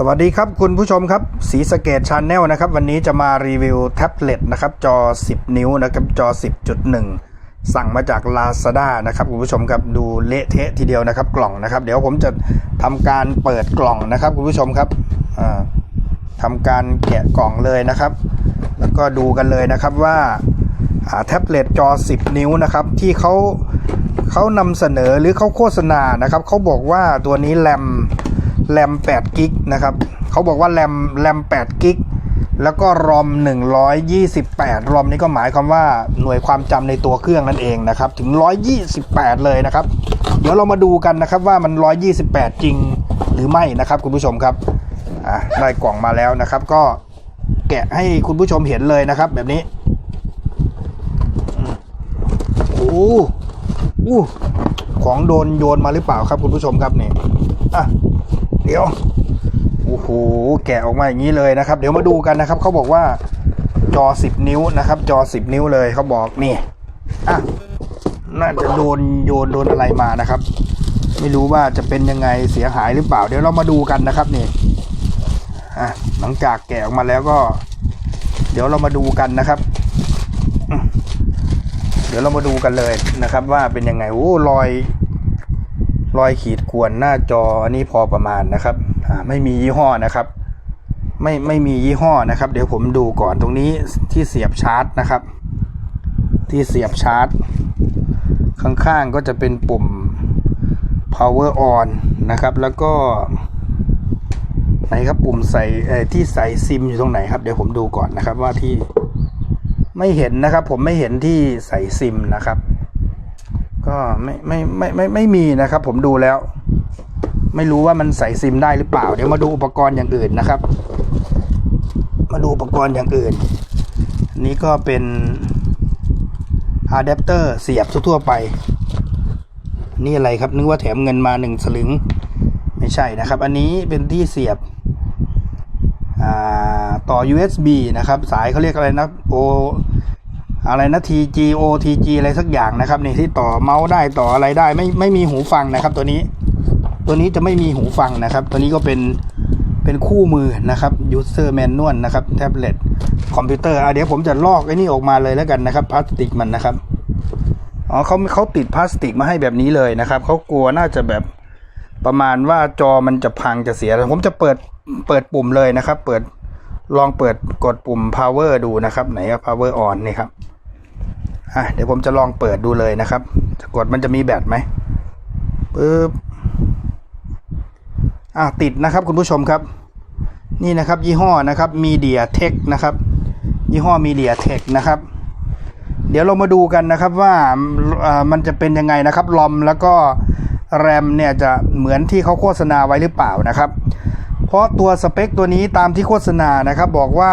สวัสดีครับคุณผู้ชมครับสีสเกตชาแนลนะครับวันนี้จะมารีวิวแท็บเล็ตนะครับจอ 10 นิ้วนะครับจอ 10.1 สั่งมาจาก Lazada นะครับคุณผู้ชมครับดูเละเทะทีเดียวนะครับกล่องนะครับ เดี๋ยวผมจะทำการเปิดกล่องนะครับคุณผู้ชมครับอ่าทำการแกะกล่องเลยนะครับ แล้วก็ดูกันเลยนะครับว่าอ่าแท็บเล็ตจอ 10 นิ้วนะครับที่เขาเขานำเสนอหรือเขาโฆษณานะครับเขาบอกว่าตัวนี้แรม แรม8กิกนะครับเขาบอกว่าแรมแรม8กิกแล้วก็รอม 128 รอมนี่ก็หมายความว่าหน่วยความจำในตัวเครื่องนั่นเองนะครับ ถึง 128 เลยนะครับ เดี๋ยวเรามาดูกันนะครับว่ามัน 128 จริงหรือไม่นะครับคุณผู้ชมครับอะได้กล่องมาแล้วนะครับ ก็แกะให้คุณผู้ชมเห็นเลยนะครับ แบบนี้โอ้โหอู้ของโดนโยนมาหรือเปล่าครับคุณผู้ชมครับเนี่ยอะ เดี๋ยวโอ้โหแกะออกมาอย่างนี้เลยนะครับ เดี๋ยวมาดูกันนะครับเขาบอกว่าจอ 10 นิ้วนะครับ จอ 10 นิ้วเลยเขาบอกนี่อะน่าจะโดนโยนโดนอะไรมานะครับ ไม่รู้ว่าจะเป็นยังไงเสียหายหรือเปล่า เดี๋ยวเรามาดูกันนะครับนี่อะหลังจากแกะออกมาแล้วก็ เดี๋ยวเรามาดูกันนะครับ เดี๋ยวเรามาดูกันเลยนะครับ ว่าเป็นยังไงโอ้รอย รอยขีดข่วนหน้าจออันนี้พอประมาณนะครับไม่มียี่ห้อนะครับ ไม่ไม่มียี่ห้อนะครับ เดี๋ยวผมดูก่อนตรงนี้ที่เสียบชาร์จนะครับ ที่เสียบชาร์จ ข้างๆก็จะเป็นปุ่ม power on นะครับ แล้วก็ไหนครับปุ่มใส่ที่ใส่ซิมอยู่ตรงไหนครับ เดี๋ยวผมดูก่อนนะครับว่าที่ไม่เห็นนะครับ ผมไม่เห็นที่ใส่ซิมนะครับ ก็ไม่ไม่ไม่ไม่ไม่มีนะครับ ผมดูแล้ว ไม่รู้ว่ามันใส่ซิมได้หรือเปล่า เดี๋ยวมาดูอุปกรณ์อย่างอื่นนะครับ มาดูอุปกรณ์อย่างอื่น นี้ก็เป็นอะแดปเตอร์เสียบทั่วไป นี่อะไรครับ นึกว่าแถมเงินมาหนึ่งสลึง ไม่ใช่นะครับ อันนี้เป็นที่เสียบต่อ USB นะครับ สายเขาเรียกอะไรนะโอะไรนะ TG OTG อะไรสักอย่างนะครับนี่ที่ต่อเมาส์ได้ต่ออะไรได้ไม่ไม่มีหูฟังนะครับ ตัวนี้ ตัวนี้จะไม่มีหูฟังนะครับ ตัวนี้ก็เป็นเป็นคู่มือนะครับ user manual นะครับแท็บเล็ตคอมพิวเตอร์อะเดี๋ยวผมจะลอกไอ้นี่ออกมาเลยแล้วกันนะครับพลาสติกมันนะครับอ๋อเขาเขาติดพลาสติกมาให้แบบนี้เลยนะครับเขากลัวน่าจะแบบประมาณว่าจอมันจะพังจะเสีย ผมจะเปิดเปิดปุ่มเลยนะครับ เปิด ลองเปิดกดปุ่ม power ดูนะครับ ไหนอะ power on นี่ครับอะเดี๋ยวผมจะลองเปิดดูเลยนะครับ กดมันจะมีแบตไหมปึ๊บอะติดนะครับคุณผู้ชมครับ นี่นะครับยี่ห้อนะครับ Media Tech นะครับ ยี่ห้อ Media Tech นะครับ เดี๋ยวเรามาดูกันนะครับว่าอ่ามันจะเป็นยังไงนะครับลอมแล้วก็แรมเนี่ยจะเหมือนที่เขาโฆษณาไว้หรือเปล่านะครับ เพราะตัวสเปคตัวนี้ตามที่โฆษณานะครับบอกว่า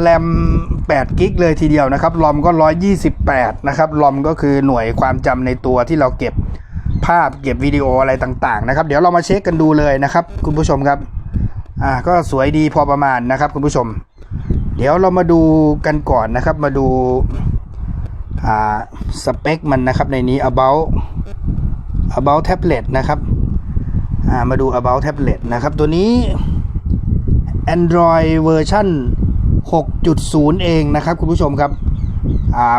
แรม8กิกเลยทีเดียวนะครับรอมก็ 128 นะครับรอมก็คือหน่วยความจำในตัวที่เราเก็บภาพเก็บวิดีโออะไรต่างๆนะครับ เดี๋ยวเรามาเช็คกันดูเลยนะครับ คุณผู้ชมครับอ่าก็สวยดีพอประมาณนะครับ คุณผู้ชม เดี๋ยวเรามาดูกันก่อนนะครับ มาดูอ่าสเปคมันนะครับในนี้ about about tablet นะครับ มาดู about tablet นะครับ ตัวนี้ Android เวอร์ชัน6.0 เองนะครับ คุณผู้ชมครับ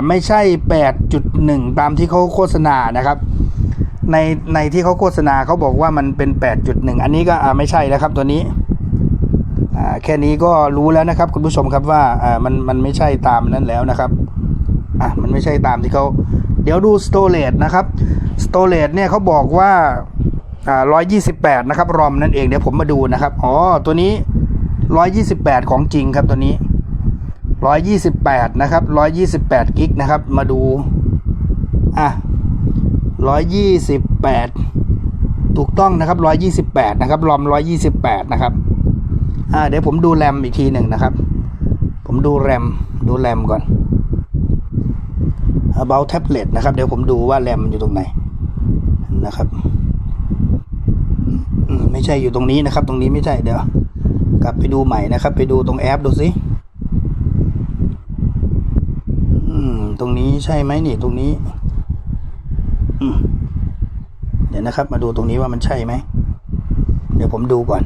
ไม่ใช่ 8.1 ตามที่เขาโฆษณานะครับ ในในที่เขาโฆษณาเขาบอกว่ามันเป็น 8.1 อันนี้ก็ไม่ใช่แล้วครับตัวนี้แค่นี้ก็รู้แล้วนะครับ คุณผู้ชมครับว่ามันมันไม่ใช่ตามนั้นแล้วนะครับอะมันไม่ใช่ตามที่เขาเดี๋ยวดู storage นะครับ storage เนี่ยเขาบอกว่า อ่า128นะครับรอมนั่นเองเดี๋ยวผมมาดูนะครับอ๋อตัวนี้128ของจริงครับตัวนี้128นะครับ128กิกนะครับ มาดูอะ128ถูกต้องนะครับ128นะครับรอม128นะครับอ่าเดี๋ยวผมดูแรมอีกทีหนึ่งนะครับ ผมดูแรมดูแรมก่อน about tablet นะครับ เดี๋ยวผมดูว่าแรมอยู่ตรงไหนนะครับ ไม่ใช่อยู่ตรงนี้นะครับ ตรงนี้ไม่ใช่เดี๋ยว กลับไปดูใหม่นะครับ ไปดูตรงแอปดูสิตรงนี้ใช่ไหมนี่ตรงนี้เดี๋ยวนะครับ มาดูตรงนี้ว่ามันใช่ไหม เดี๋ยวผมดูก่อน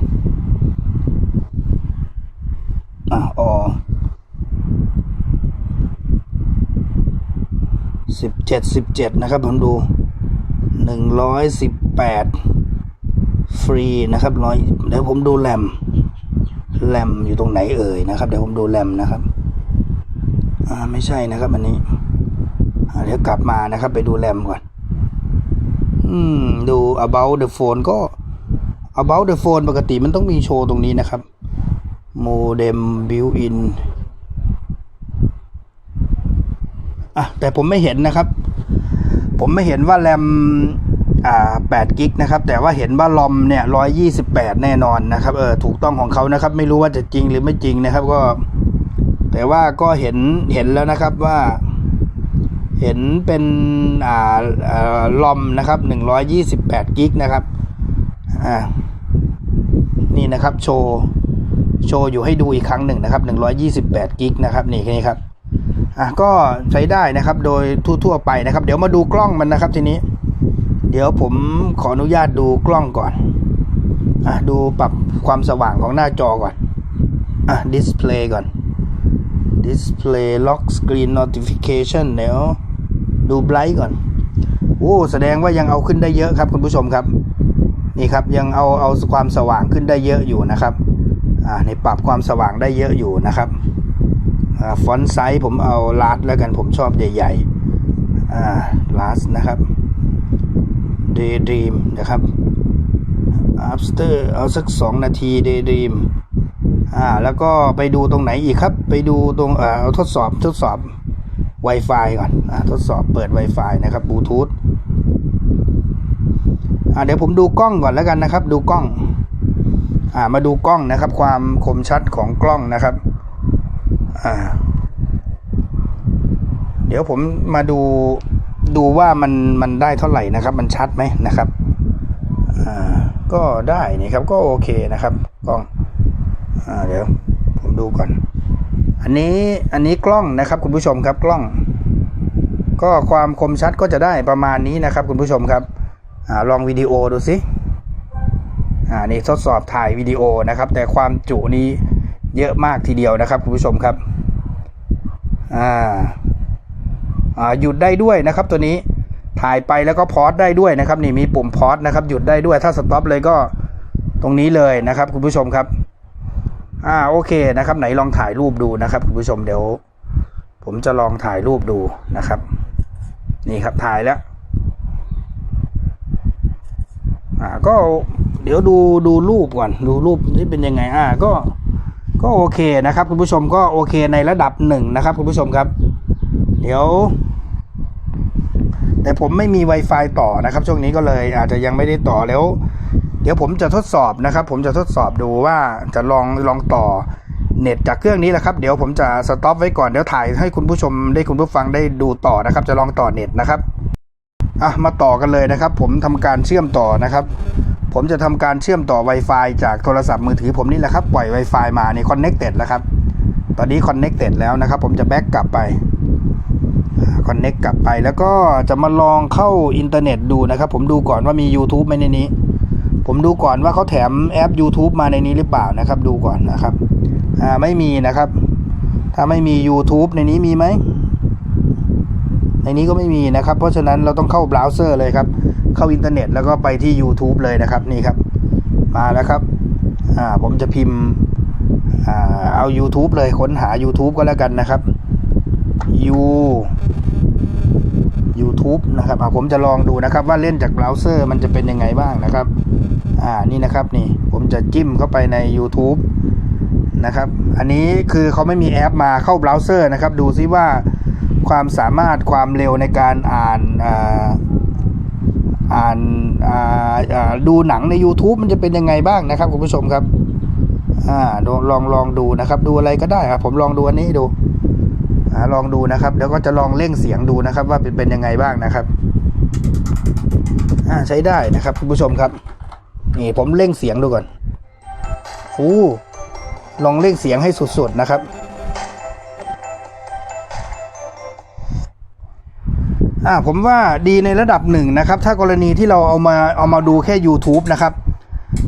อะออสิบเจ็ดสิบเจ็ดนะครับผมดูหนึ่งร้อยสิบแปด ฟรีนะครับร้อยเดี๋ยวผมดูแรมแรมอยู่ตรงไหนเอ่ยนะครับ เดี๋ยวผมดูแรมนะครับอ่าไม่ใช่นะครับ อันนี้เดี๋ยวกลับมานะครับ ไปดูแรมก่อน อืม ดู about the phone ก็ about the phone ปกติมันต้องมีโชว์ตรงนี้นะครับ modem built in อะแต่ผมไม่เห็นนะครับ ผมไม่เห็นว่าแรม 8กิกนะครับแต่ว่าเห็นว่าลอมเนี่ย 128 แน่นอนนะครับเออถูกต้องของเขานะครับ ไม่รู้ว่าจะจริงหรือไม่จริงนะครับก็ แต่ว่าก็เห็นเห็นแล้วนะครับว่า เห็นเป็นอ่าลอมนะครับ 128กิกนะครับอ่านี่นะครับโชว์โชว์อยู่ให้ดูอีกครั้งหนึ่งนะครับ128กิกนะครับนี่แค่นี้ครับอะก็ใช้ได้นะครับโดยทั่วๆไปนะครับ เดี๋ยวมาดูกล้องมันนะครับทีนี้ ดี๋ยวผมขออนุญาตดูกล้องก่อนอะดูปรับความสว่างของหน้าจอก่อนอะดิสเพลย์ก่อน display lock screen notification เดี๋ยวดูไบรท์ก่อนโอ้แสดงว่ายังเอาขึ้นได้เยอะครับคุณผู้ชมครับนี่ครับยังเอาเอาความสว่างขึ้นได้เยอะอยู่นะครับอ่าในปรับความสว่างได้เยอะอยู่นะครับอ่าฟอนต์ไซส์ผมเอาลาร์ดแล้วกันผมชอบใหญ่ๆอ่าลาร์ดนะครับ Daydream นะครับ After เอาสัก 2 นาที Daydream อ่าแล้วก็ไปดูตรงไหนอีกครับ ไปดูตรงเอ่อเอาทดสอบทดสอบ Wi-Fi ก่อนอ่าทดสอบเปิด Wi-Fi นะครับบลูทูธอ่าเดี๋ยวผมดูกล้องก่อนแล้วกันนะครับ ดูกล้องอ่ามาดูกล้องนะครับ ความคมชัดของกล้องนะครับอ่าเดี๋ยวผมมาดู ดูว่ามันมันได้เท่าไหร่นะครับ มันชัดไหมนะครับอ่าก็ได้นี่ครับก็โอเคนะครับกล้องอ่าเดี๋ยวผมดูก่อน อันนี้อันนี้กล้องนะครับ คุณผู้ชมครับกล้อง ก็ความคมชัดก็จะได้ประมาณนี้นะครับ คุณผู้ชมครับอ่าลองวิดีโอดูสิอ่านี่ทดสอบถ่ายวิดีโอนะครับ แต่ความจุนี้เยอะมากทีเดียวนะครับ คุณผู้ชมครับอ่า หยุดได้ด้วยนะครับตัวนี้ถ่ายไปแล้วก็พอสได้ด้วยนะครับนี่มีปุ่มพอสนะครับหยุดได้ด้วยถ้าสต็อปเลยก็ตรงนี้เลยนะครับคุณผู้ชมครับอ่าโอเคนะครับไหนลองถ่ายรูปดูนะครับคุณผู้ชมเดี๋ยว ผมจะลองถ่ายรูปดูนะครับ นี่ครับถ่ายแล้วอ่าก็เดี๋ยวดูดูรูปก่อนดูรูปนี่เป็นยังไงอ่าก็ก็โอเคนะครับคุณผู้ชมก็โอเคในระดับหนึ่งนะครับคุณผู้ชมครับ เดี๋ยว แต่ผมไม่มี Wi-Fi ต่อนะครับ ช่วงนี้ก็เลยอาจจะยังไม่ได้ต่อแล้ว เดี๋ยวผมจะทดสอบนะครับ ผมจะทดสอบดูว่าจะลองลองต่อเน็ตจากเครื่องนี้แหละครับเดี๋ยวผมจะสต็อปไว้ก่อนเดี๋ยวถ่ายให้คุณผู้ชมได้คุณผู้ฟังได้ดูต่อนะครับ จะลองต่อเน็ตนะครับอะมาต่อกันเลยนะครับ ผมทำการเชื่อมต่อนะครับ ผมจะทำการเชื่อมต่อ Wi-Fi จากโทรศัพท์มือถือผมนี่แหละครับปล่อย Wi-Fi มาใน Connected แล้วครับ ตอนนี้ Connected แล้วนะครับ ผมจะแบ็กกลับไป คอนเน็กกลับไป แล้วก็จะมาลองเข้าอินเทอร์เน็ตดูนะครับ ผมดูก่อนว่ามี YouTube ไหมในนี้ ผมดูก่อนว่าเขาแถมแอป YouTube มาในนี้หรือเปล่านะครับ ดูก่อนนะครับอ่าไม่มีนะครับ ถ้าไม่มี YouTube ในนี้มีไหมในนี้ก็ไม่มีนะครับ เพราะฉะนั้นเราต้องเข้าเบราว์เซอร์เลยครับ เข้าอินเทอร์เน็ตแล้วก็ไปที่ YouTube เลยนะครับนี่ครับ มาแล้วครับอ่าผมจะพิมพ์เอา YouTube เลยค้นหา YouTube ก็แล้วกันนะครับ You YouTube นะครับผมจะลองดูนะครับว่าเล่นจากเบราว์เซอร์มันจะเป็นยังไงบ้างนะครับอ่านี่นะครับนี่ผมจะจิ้มเข้าไปใน YouTube นะครับอันนี้คือเขาไม่มีแอปมาเข้าเบราว์เซอร์นะครับดูซิว่าความสามารถความเร็วในการอ่านอ่าอ่านดูหนังใน YouTube มันจะเป็นยังไงบ้างนะครับคุณผู้ชมครับอลองลองดูนะครับ ดูอะไรก็ได้ครับผมลองดูอันนี้ดู ลองดูนะครับ เดี๋ยวก็จะลองเร่งเสียงดูนะครับ ว่าเป็นเป็นยังไงบ้างนะครับใช้ได้นะครับคุณผู้ชมครับ นี่ผมเร่งเสียงดูก่อนโอ้ลองเร่งเสียงให้สุดๆนะครับอ่าผมว่าดีในระดับหนึ่งนะครับ ถ้ากรณีที่เราเอามาเอามาดูแค่ YouTube นะครับ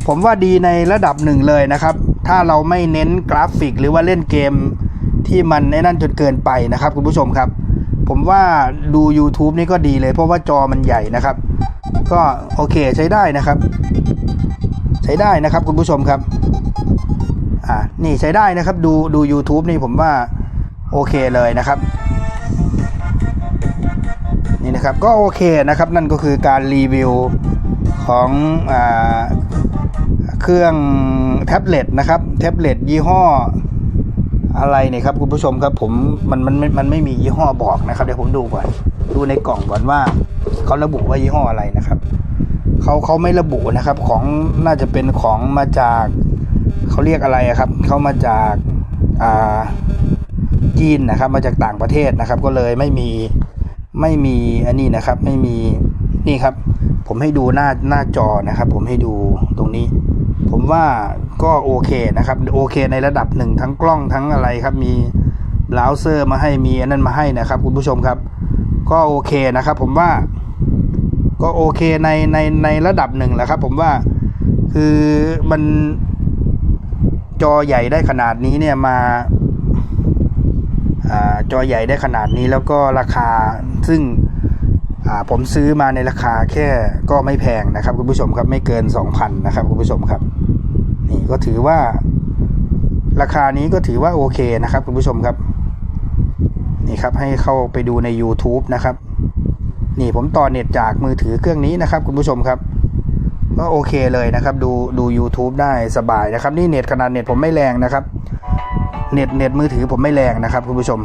ผมว่าดีในระดับหนึ่งเลยนะครับ ถ้าเราไม่เน้นกราฟิกหรือว่าเล่นเกม ที่มันไอ้นั่นจนเกินไปนะครับ คุณผู้ชมครับ ผมว่าดู YouTube นี่ก็ดีเลย เพราะว่าจอมันใหญ่นะครับ ก็โอเคใช้ได้นะครับ ใช้ได้นะครับคุณผู้ชมครับอ่านี่ใช้ได้นะครับดูดู YouTube นี่ผมว่าโอเคเลยนะครับนี่นะครับก็โอเคนะครับนั่นก็คือการรีวิวของอเครื่องแท็บเล็ตนะครับแท็บเล็ตยี่ห้อ อะไรเนี่ยครับคุณผู้ชมครับผมมันมันมันมันไม่มียี่ห้อบอกนะครับเดี๋ยวผมดูก่อนดูในกล่องก่อนว่าเขาระบุว่ายี่ห้ออะไรนะครับเขาเขาไม่ระบุนะครับของน่าจะเป็นของมาจากเขาเรียกอะไรครับเขามาจากอ่าจีนนะครับ มาจากต่างประเทศนะครับ ก็เลยไม่มีไม่มีอันนี้นะครับ ไม่มีนี่ครับ ผมให้ดูหน้าหน้าจอนะครับ ผมให้ดูตรงนี้ ผมว่า ก็โอเคนะครับโอเคในระดับหนึ่งทั้งกล้องทั้งอะไรครับมีเบราว์เซอร์มาให้มีอันนั้นมาให้นะครับคุณผู้ชมครับ ก็โอเคนะครับ ผมว่าก็โอเคในในในระดับหนึ่งแหละครับ ผมว่าคือมันจอใหญ่ได้ขนาดนี้เนี่ยมาอจอใหญ่ได้ขนาดนี้แล้วก็ราคาซึ่งผมซื้อมาในราคาแค่ก็ไม่แพงนะครับ คุณผู้ชมครับไม่เกิน 2,000นะครับคุณผู้ชมครับ นี่ก็ถือว่า ราคานี้ก็ถือว่าโอเคนะครับคุณผู้ชมครับ นี่ครับให้เข้าไปดูใน YouTube นะครับ นี่ผมต่อเน็ตจากมือถือเครื่องนี้นะครับ คุณผู้ชมครับ ก็โอเคเลยนะครับ ดูดู YouTube ได้สบายนะครับ นี่เน็ตขนาดเน็ตผมไม่แรงนะครับ เน็ตเน็ตมือถือผมไม่แรงนะครับ คุณผู้ชม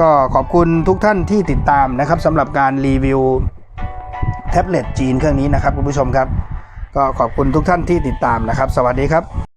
ก็ขอบคุณทุกท่านที่ติดตามนะครับสำหรับการรีวิวแท็บเล็ตจีนเครื่องนี้นะครับคุณผู้ชมครับ ก็ขอบคุณทุกท่านที่ติดตามนะครับ สวัสดีครับ